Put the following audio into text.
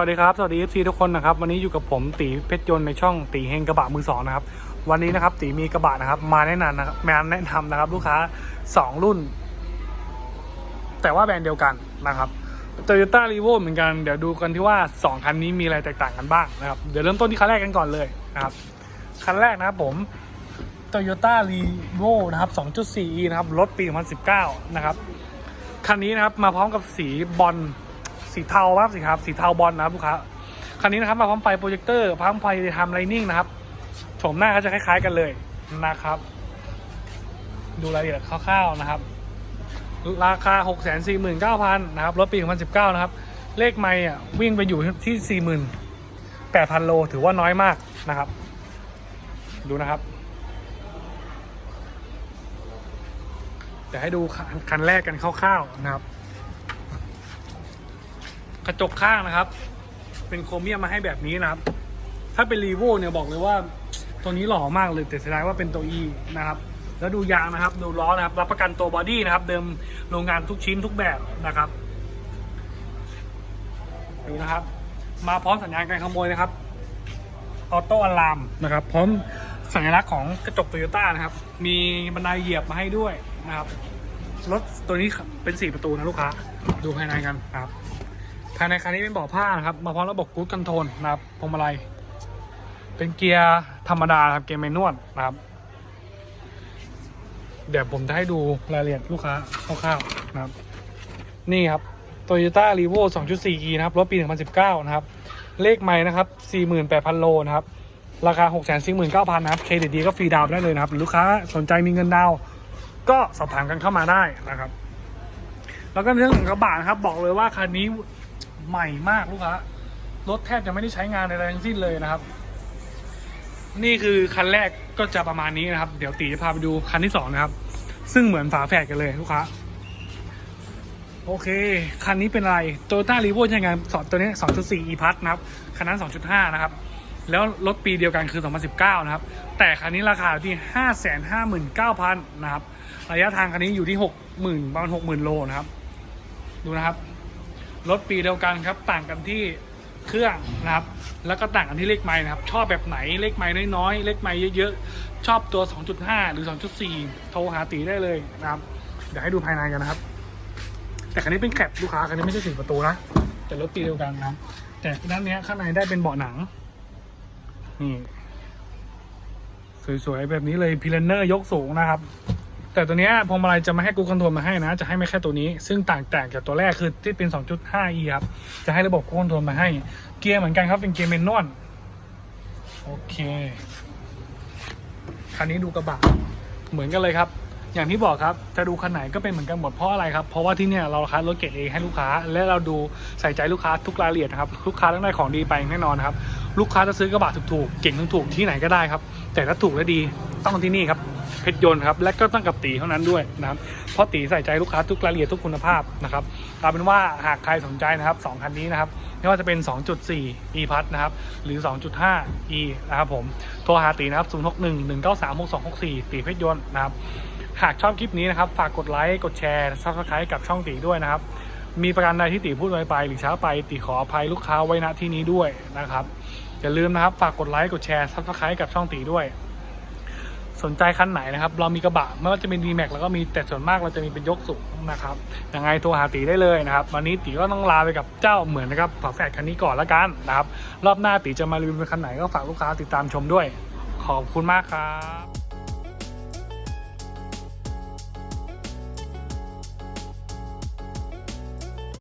วัสดีครับสวัสดี FC ทุกคนนะครับวันนี้อยู่กับผมตีเพชรยนต์ในช่องตีเฮงกระบะมือสองนะครับวันนี้นะครับตีมีกระบะนะครับมาแนะนำนะครับมาแนะนำนะครับลูกค้า 2 รุ่น แต่ว่าแบรนด์เดียวกันนะครับ Toyota r e v o เหมือนกันเดี๋ยวดูกันที่ว่า 2 คันนี้มีอะไรแตกต่างกันบ้างนะครับเดี๋ยวเริ่มต้นที่คันแรกกันก่อนเลยนะครับคันแรกนะครับผม Toyota r e v o นะครับ 2.4e นะครับรถปี 2019 นะครับคันนี้นะครับมาพร้อมกับสีบอล สีเทาครับสีครับสีเทาบอลนะครับลูกค้าคันนี้นะครับมาพร้อมไฟโปรเจคเตอร์พร้อมไฟทำไลนิ่งนะครับโฉมหน้าก็จะคล้าย ๆกันเลยนะครับ ดูรายละเอียดคร่าวๆนะครับ ราคา 6 4 9 0 0 0นะครับรถปี 2019 นะครับ เลขไม่อะวิ่งไปอยู่ที่ 48,000 โล ถือว่าน้อยมากนะครับ ดูนะครับเดี๋ยวให้ดูคันแรกกันคร่าวๆนะครับ ระจกข้างนะครับ เป็นโครเมียมมาให้แบบนี้นะครับ ถ้าเป็นรีโวเนี่ยบอกเลยว่า ตัวนี้หล่อมากเลยแต่เสียดายว่าเป็นตัว E นะครับ แล้วดูยางนะครับ ดูล้อนะครับ รับประกันตัวบอดี้นะครับ เดิมโรงงานทุกชิ้นทุกแบบนะครับ ดูนะครับ มาพร้อมสัญญาณการขโมยนะครับ ออโต้อะลามนะครับ พร้อมสัญลักษณ์ของกระจกโตโยต้านะครับ มีบันไดเหยียบมาให้ด้วยนะครับ รถตัวนี้เป็น4ประตูนะลูกค้า ดูภายในกันครับ ภายในคันนี้เป็นเบาะผ้านะครับ มาพร้อมระบบกู๊ดคอนโทรลนะครับพวงมาลัย เป็นเกียร์ธรรมดาครับเกียร์แมนนวลนะครับ เดี๋ยวผมจะให้ดูรายละเอียดลูกค้าคร่าวๆนะครับ นี่ครับ Toyota r e v o 2.4e นะครับ รถปี 2019 นะครับ เลขไม่นะครับ 48,000 โลนะครับ ราคา 649,000 นะครับ เครดิตดีก็ฟรีดาวได้เลยนะครับ ลูกค้าสนใจมีเงินดาว ก็สอบถามกันเข้ามาได้นะครับ แล้วก็เรื่องของกระบะนะครับ บอกเลยว่าคันนี้ ใหม่มากลูกค้ารถแทบจะไม่ได้ใช้งานอะไรทั้งสิ้นเลยนะครับ นี่คือคันแรกก็จะประมาณนี้นะครับ เดี๋ยวตีจะพาไปดูคันที่สองนะครับ ซึ่งเหมือนฝาแฝดกันเลยลูกค้าโอเค คันนี้เป็นอะไร Toyota r e v o ใช้งานสอดตัวนี้ 2.4 e p a s นะครับคันนั้น 2.5 นะครับ แล้วรถปีเดียวกันคือ 2019 นะครับ แต่คันนี้ราคาอยู่ที่ 559,000 นะครับ ระยะทางคันนี้อยู่ที่ 60,000ประมาณ60,000 โลนะครับ ดูนะครับ รถปีเดียวกันครับต่างกันที่เครื่องนะครับ แล้วก็ต่างกันที่เลขไม้นะครับ ชอบแบบไหนเลขไม้น้อยๆเลขไม้เยอะๆชอบตัว 2.5 หรือ 2.4 โทรหาตีได้เลยนะครับ เดี๋ยวให้ดูภายในกันนะครับ แต่คันนี้เป็นแคปลูกค้าคันนี้ไม่ใช่สี่ประตูนะแต่รถปีเดียวกันนะแต่ด้านเนี้ยข้างในได้เป็นเบาะหนังนี่สวยๆแบบนี้เลยพิลเนอร์ยกสูงนะครับ แต่ตัวเนี้ยพวงมาลัยจะไม่ให้กูคอนโทรลมาให้นะ จะให้ไม่แค่ตัวนี้ ซึ่งต่างแตกจากตัวแรกคือที่เป็น 2.5e ครับ จะให้ระบบกูคอนโทรลมาให้ เกียร์เหมือนกันครับ เป็นเกียร์เมนนวลโอเค คันนี้ดูกระบะ เหมือนกันเลยครับ อย่างที่บอกครับ จะดูคันไหนก็เป็นเหมือนกันหมดเพราะอะไรครับ เพราะว่าที่เนี่ยเราคัดรถเกรดเองให้ลูกค้า และเราดูใส่ใจลูกค้าทุกรายละเอียดนะครับ ลูกค้าต้องได้ของดีไปแน่นอนครับ ลูกค้าจะซื้อกระบะถูกๆ เก่งถูกๆที่ไหนก็ได้ครับ แต่ถ้าถูกและดีต้องที่นี่ครับ เพชรยนต์ครับและก็ต้องกับตีเท่านั้นด้วยนะครับเพราะตีใส่ใจลูกค้าทุกรายละเอียดทุกคุณภาพนะครับเอาเป็นว่าหากใครสนใจนะครับสองคันนี้นะครับไม่ว่าจะเป็น 2.4 e p a s นะครับหรือ 2.5 e นะครับผมโทรหาตีนะครับ 061 193 6264 ตีเพชรยนต์นะครับหากชอบคลิปนี้นะครับฝากกดไลค์กดแชร์ซับสไครต์กับช่องตีด้วยนะครับมีประการใดที่ตีพูดไวไปหรือช้าไปตีขออภัยลูกค้าไว้ณที่นี้ด้วยนะครับอย่าลืมนะครับ ฝากกดไลค์กดแชร์ซับสไครต์กับช่องตีด้วย สนใจคันไหนนะครับ เรามีกระบะไม่ว่าจะเป็น d m a x แล้วก็มีแต่ส่วนมากเราจะมีเป็นยกสูงนะครับยังไงโทรหาตีได้เลยนะครับ วันนี้ตีก็ต้องลาไปกับเจ้าเหมือนนะครับฝาแฝดคันนี้ก่อนละกันนะครับ รอบหน้าตีจะมารีวิวเป็นคันไหนก็ฝากลูกค้าติดตามชมด้วย ขอบคุณมากครับ